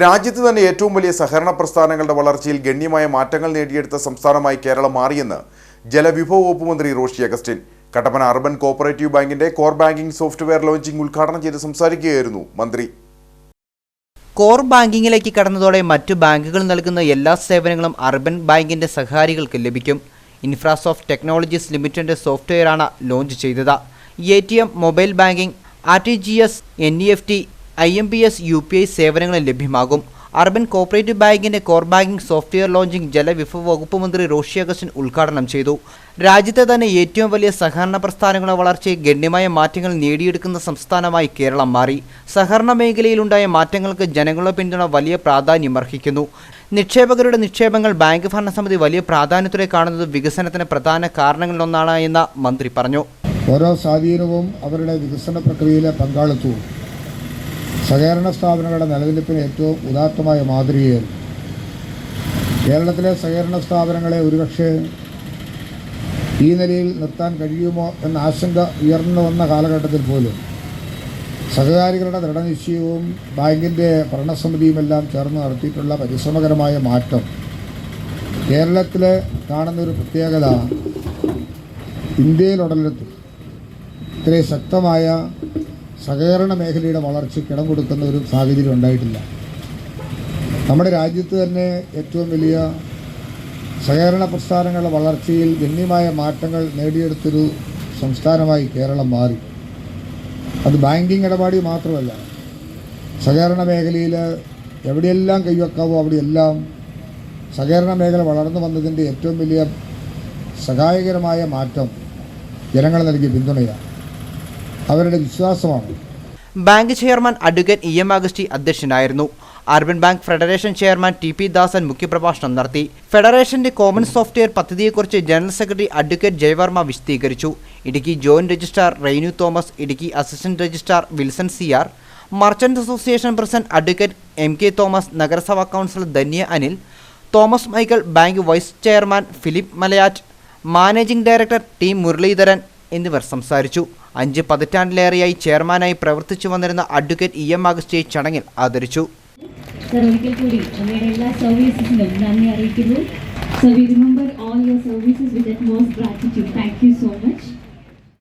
രാജ്യത്ത് തന്നെ ഏറ്റവും വലിയ സഹകരണ പ്രസ്ഥാനങ്ങളുടെ വളർച്ചയിൽ ഗണ്യമായ മാറ്റങ്ങൾ നേടിയെടുത്ത സംസ്ഥാനമായി കേരളം മാറിയെന്ന് ജലവിഭവ വകുപ്പ് മന്ത്രി Roshi Augustine Kattappana urban cooperative ബാങ്കിന്റെ കോർ ബാങ്കിംഗ് സോഫ്റ്റ്വെയർ ലോഞ്ചിംഗ് ഉദ്ഘാടനം ചെയ്ത് സംസാരിക്കുകയായിരുന്നു മന്ത്രി. കോർ ബാങ്കിങ്ങിലേക്ക് കടന്നതോടെ മറ്റു ബാങ്കുകൾ നൽകുന്ന എല്ലാ സേവനങ്ങളും അർബൻ ബാങ്കിന്റെ സഹകാരികൾക്ക് ലഭിക്കും. ഇൻഫ്രാസോഫ്റ്റ് ടെക്നോളജീസ് ലിമിറ്റഡിന്റെ സോഫ്റ്റ്വെയറാണ് ലോഞ്ച് ചെയ്തത്. A T M mobile banking R T G S N E F T I M P S U P I സേവനങ്ങളും ലഭ്യമാകും. അർബൻ കോപ്പറേറ്റീവ് ബാങ്കിന്റെ കോർ ബാങ്കിംഗ് സോഫ്റ്റ്വെയർ ലോഞ്ചിംഗ് ജലവിഭവ വകുപ്പ് മന്ത്രി റോഷി അഗസ്റ്റിൻ ഉദ്ഘാടനം ചെയ്തു. രാജ്യത്തെ തന്നെ ഏറ്റവും വലിയ സഹകരണ പ്രസ്ഥാനങ്ങളുടെ വളർച്ചയിൽ ഗണ്യമായ മാറ്റങ്ങൾ നേടിയെടുക്കുന്ന സംസ്ഥാനമായി കേരളം മാറി. സഹകരണ മേഖലയിലുണ്ടായ മാറ്റങ്ങൾക്ക് ജനങ്ങളുടെ പിന്തുണ വലിയ പ്രാധാന്യം അർഹിക്കുന്നു. നിക്ഷേപകരുടെ നിക്ഷേപങ്ങൾ ബാങ്ക് ഭരണസമിതി വലിയ പ്രാധാന്യത്തോടെ കാണുന്നത് വികസനത്തിന് പ്രധാന കാരണങ്ങളിലൊന്നാണ് എന്ന് മന്ത്രി പറഞ്ഞു. ഓരോ സ്വാധീനവും അവരുടെ വികസന പ്രക്രിയയിലെ പങ്കാളിത്തവും സഹകരണ സ്ഥാപനങ്ങളുടെ നിലനിൽപ്പിന് ഏറ്റവും ഉദാത്തമായ മാതൃകയായിരുന്നു കേരളത്തിലെ സഹകരണ സ്ഥാപനങ്ങളെ ഒരുപക്ഷെ ഈ നിലയിൽ നിർത്താൻ കഴിയുമോ എന്ന ആശങ്ക ഉയർന്നു വന്ന കാലഘട്ടത്തിൽ പോലും സഹകാരികളുടെ ദൃഢനിശ്ചയവും ബാങ്കിന്റെ ഭരണസമിതിയുമെല്ലാം ചേർന്ന് നടത്തിയിട്ടുള്ള പരിശ്രമകരമായ മാറ്റം കേരളത്തിൽ കാണുന്നൊരു പ്രത്യേകത ഇന്ത്യയിലുടലെടുത്ത് ഇത്രയും ശക്തമായ സഹകരണ മേഖലയുടെ വളർച്ചയ്ക്ക് ഇടം കൊടുക്കുന്ന ഒരു സാഹചര്യം ഉണ്ടായിട്ടില്ല. നമ്മുടെ രാജ്യത്ത് തന്നെ ഏറ്റവും വലിയ സഹകരണ പ്രസ്ഥാനങ്ങളുടെ വളർച്ചയിൽ ഗണ്യമായ മാറ്റങ്ങൾ നേടിയെടുത്തൊരു സംസ്ഥാനമായി കേരളം മാറി. അത് ബാങ്കിങ് ഇടപാടി മാത്രമല്ല. സഹകരണ മേഖലയിൽ എവിടെയെല്ലാം കൈവെക്കാവോ അവിടെയെല്ലാം സഹകരണ മേഖല വളർന്നു വന്നതിന്റെ ഏറ്റവും വലിയ സഹായകരമായ മാറ്റം ജനങ്ങൾ നൽകിയ പിന്തുണയാണ്. അവരുടെ വിശ്വാസമാണ്. Bank chairman advocate E M Augusty അധ്യക്ഷനായിരുന്നു. Urban bank federation chairman T P Dasan മുഖ്യപ്രഭാഷണം നടത്തി. ഫെഡറേഷന്റെ കോമൺ സോഫ്റ്റ്വെയർ പദ്ധതിയെക്കുറിച്ച് ജനറൽ സെക്രട്ടറി അഡ്വക്കേറ്റ് ജയവർമ്മ വിശദീകരിച്ചു. Idukki joint registrar Reinu Thomas Idukki assistant registrar Wilson C R merchant association president advocate M K Thomas നഗരസഭാ councillor Dhanya Anil Thomas Michael bank vice chairman Philip Malayattu managing director T Muralidharan എന്നിവർ സംസാരിച്ചു. അഞ്ച് പതിറ്റാണ്ടിലേറെയായി ചെയർമാനായി പ്രവർത്തിച്ചു വന്നിരുന്ന advocate E M അഗസ്റ്റിയെ ചടങ്ങിൽ ആദരിച്ചു. സർ ഒരിക്കൽ കൂടി അങ്ങയുടെ എല്ലാ സർവീസസിനും നന്ദി we remember all your services with most gratitude thank you so much